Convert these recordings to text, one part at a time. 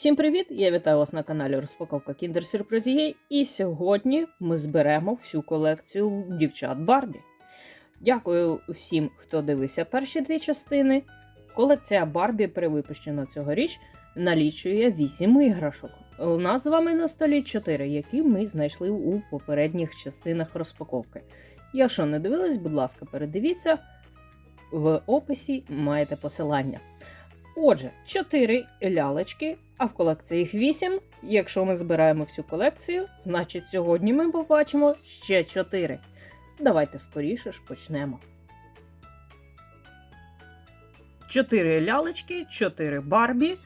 Всім привіт! Я вітаю вас на каналі Розпаковка Kinder Surprise І сьогодні ми зберемо всю колекцію дівчат Барбі. Дякую всім, хто дивився перші дві частини. Колекція Барбі, перевипущена цьогоріч, налічує 8 іграшок. У нас з вами на столі 4, які ми знайшли у попередніх частинах розпаковки. Якщо не дивились, будь ласка, передивіться. В описі маєте посилання. Отже, 4 лялечки, а в колекції їх 8. Якщо ми збираємо всю колекцію, значить сьогодні ми побачимо ще 4. Давайте скоріше ж почнемо. 4 лялечки, 4 Барбі.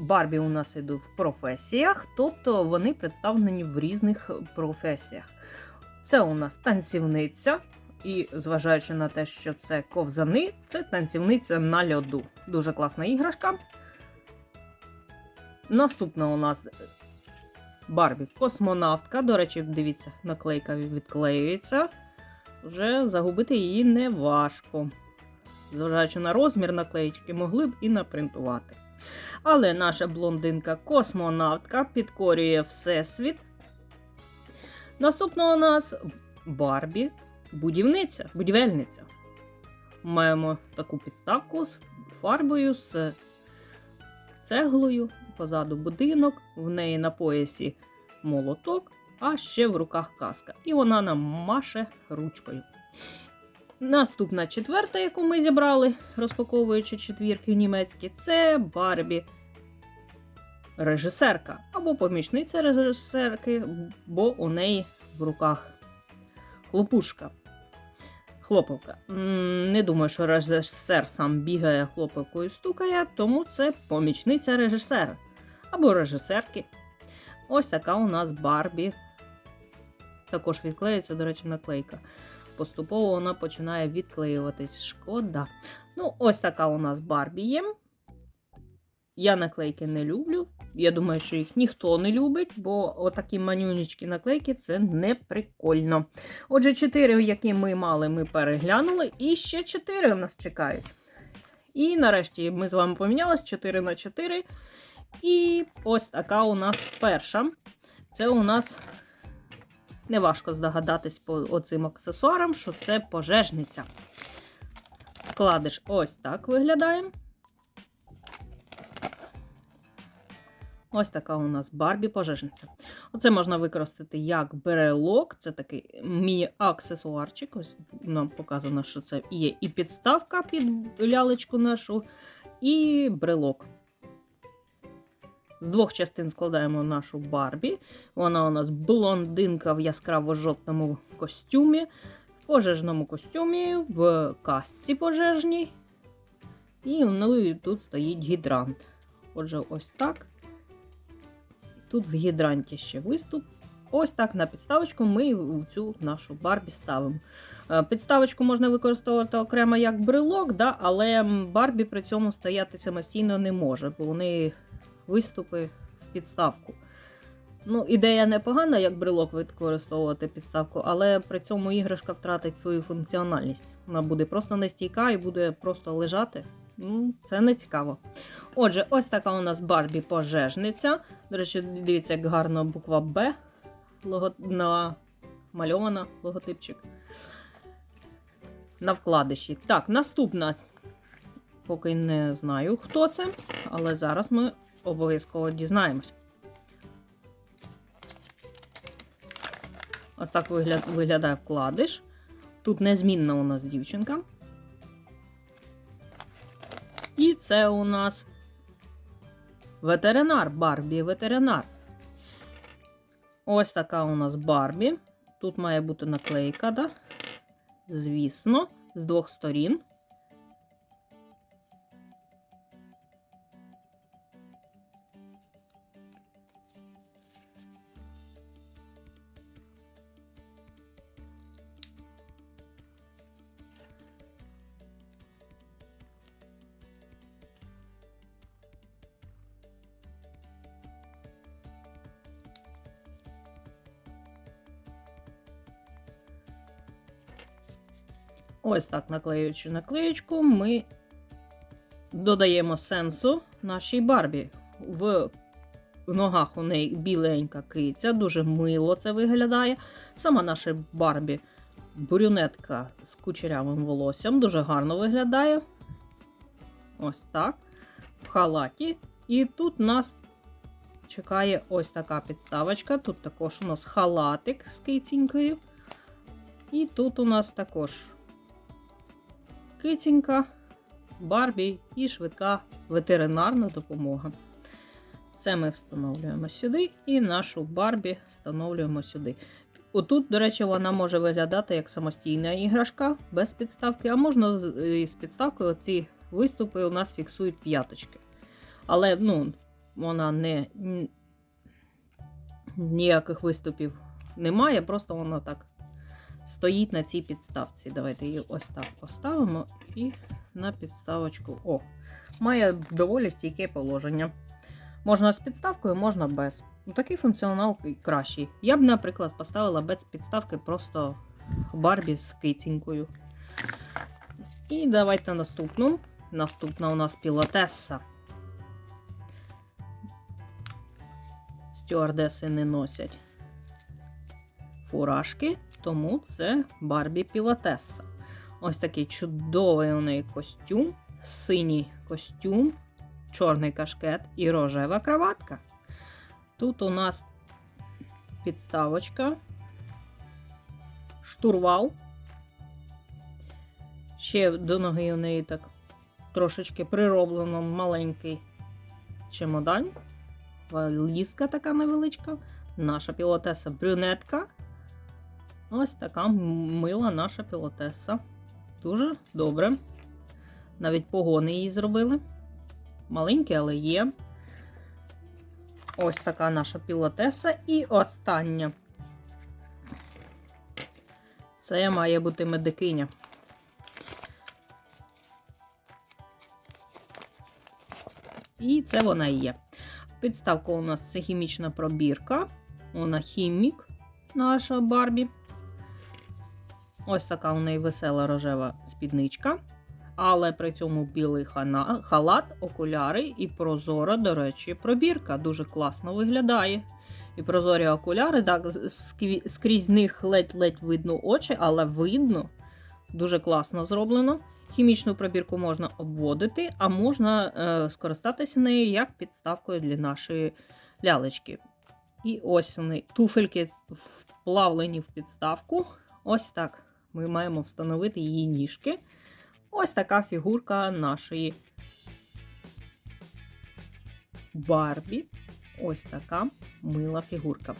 Барбі у нас йдуть в професіях, тобто вони представлені в різних професіях. Це у нас танцівниця, і зважаючи на те, що це ковзани, це танцівниця на льоду. Дуже класна іграшка. Наступна у нас Барбі космонавтка. До речі, дивіться, наклейка відклеюється. Вже загубити її не важко. Зважаючи на розмір наклеїчки, могли б і напринтувати. Але наша блондинка космонавтка підкорює Всесвіт. Наступна у нас Барбі будівниця, будівельниця. Маємо таку підставку з фарбою, з цеглою, позаду будинок, в неї на поясі молоток, а ще в руках каска. І вона нам маше ручкою. Наступна четверта, яку ми зібрали, розпаковуючи четвірки німецькі, це Барбі. Режисерка або помічниця режисерки, бо у неї в руках хлопушка. Хлопавка. Не думаю, що режисер сам бігає хлопавкою стукає, тому це помічниця режисера або режисерки. Ось така у нас Барбі. Також відклеюється, до речі, наклейка. Поступово вона починає відклеюватись. Шкода. Ну, ось така у нас Барбі є. Я наклейки не люблю. Я думаю, що їх ніхто не любить, бо отакі манюнічки наклейки це не прикольно. Отже, чотири, які ми мали, ми переглянули, і ще чотири у нас чекають. І нарешті ми з вами помінялись 4 на 4. І ось така у нас перша. Це у нас неважко здогадатись по оцим аксесуарам, що це пожежниця. Вкладиш ось так виглядає. Ось така у нас Барбі пожежниця. Оце можна використати як брелок, це такий міні-аксесуарчик. Ось нам показано, що це є і підставка під лялечку нашу, і брелок. З двох частин складаємо нашу Барбі. Вона у нас блондинка в яскраво-жовтому костюмі, в пожежному костюмі, в касці пожежній. І ну, і тут стоїть гідрант. Отже, ось так. Тут в гідранті ще виступ. Ось так на підставочку ми цю нашу Барбі ставимо. Е, Підставочку можна використовувати окремо як брелок, да, але Барбі при цьому стояти самостійно не може, бо неї виступи в підставку. Ну, Ідея непогана, як брелок використовувати підставку, але при цьому іграшка втратить свою функціональність. Вона буде просто нестійка і буде просто лежати. Ну, Це не цікаво. Отже, ось така у нас Барбі пожежниця. До речі, дивіться, як гарно буква Б лого... намальована логотипчик. На вкладиші. Так, наступна. Поки не знаю, хто це, але зараз ми обов'язково дізнаємось. Ось так виглядає вкладиш. Тут незмінна у нас дівчинка. І це у нас ветеринар Барбі ветеринар. Ось така у нас Барбі. Тут має бути наклейка, да? звісно, з двох сторін. Ось так, наклеюючи наклеєчку, ми додаємо сенсу нашій Барбі. В ногах у неї біленька киця, дуже мило це виглядає. Сама наша Барбі брюнетка з кучерявим волоссям, дуже гарно виглядає. Ось так. В халаті. І тут нас чекає ось така підставочка. Тут також у нас халатик з кицінькою. І тут у нас також кицінька, Барбі і швидка ветеринарна допомога. Це ми встановлюємо сюди, і нашу Барбі встановлюємо сюди. Отут, до речі, вона може виглядати як самостійна іграшка без підставки, а можна з е, підставкою оці виступи у нас фіксують п'яточки. Але ну, вона не ніяких виступів немає, просто вона так стоїть на цій підставці. Давайте її ось так поставимо і на підставочку. О, має доволі стійке положення. Можна з підставкою, можна без. Ну, Такий функціонал кращий. Я б, наприклад, поставила без підставки просто Барбі з кицінькою. І давайте наступну. Наступна у нас пілотеса. Стюардеси не носять фуражки, тому це Барбі пілотеса. Ось такий чудовий у неї костюм, синій костюм, чорний кашкет і рожева краватка. Тут у нас підставочка, штурвал. Ще до ноги у неї так трошечки прироблено маленький чемодан. Валізка така невеличка. Наша пілотеса брюнетка. Ось така мила наша пілотеса. Дуже добре. Навіть погони їй зробили. Маленькі, але є. Ось така наша пілотеса. І остання. Це має бути медикиня. І це вона і є. Підставка у нас це хімічна пробірка. Вона хімік, наша Барбі. Ось така у неї весела рожева спідничка. Але при цьому білий халат, окуляри і прозора, до речі, пробірка. Дуже класно виглядає. І прозорі окуляри, так, скрізь них ледь-ледь видно очі, але видно. Дуже класно зроблено. Хімічну пробірку можна обводити, а можна е, скористатися нею як підставкою для нашої лялечки. І ось вони, туфельки вплавлені в підставку. Ось так ми маємо встановити її ніжки. Ось така фігурка нашої Барбі. Ось така мила фігурка.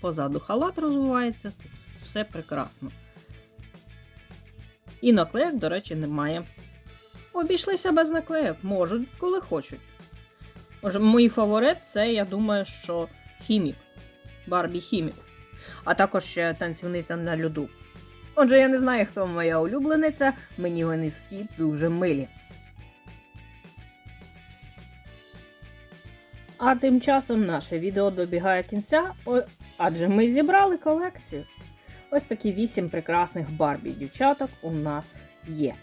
Позаду халат розвивається, тут все прекрасно. І наклеїк, до речі, немає. Обійшлися без наклеїк, можуть, коли хочуть. Може, мій фаворит це, я думаю, що хімік. Барбі хімік. А також ще танцівниця на льоду. Отже, я не знаю, хто моя улюблениця, мені вони всі дуже милі. А тим часом наше відео добігає кінця, адже ми зібрали колекцію. Ось такі вісім прекрасних Барбі дівчаток у нас є.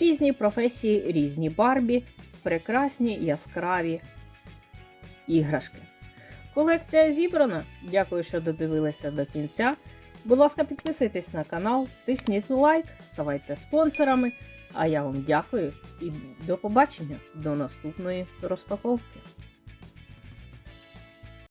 Різні професії, різні Барбі, прекрасні яскраві іграшки. Колекція зібрана. Дякую, що додивилися до кінця. Будь ласка, підписуйтесь на канал, тисніть лайк, ставайте спонсорами. А я вам дякую і до побачення до наступної розпаковки.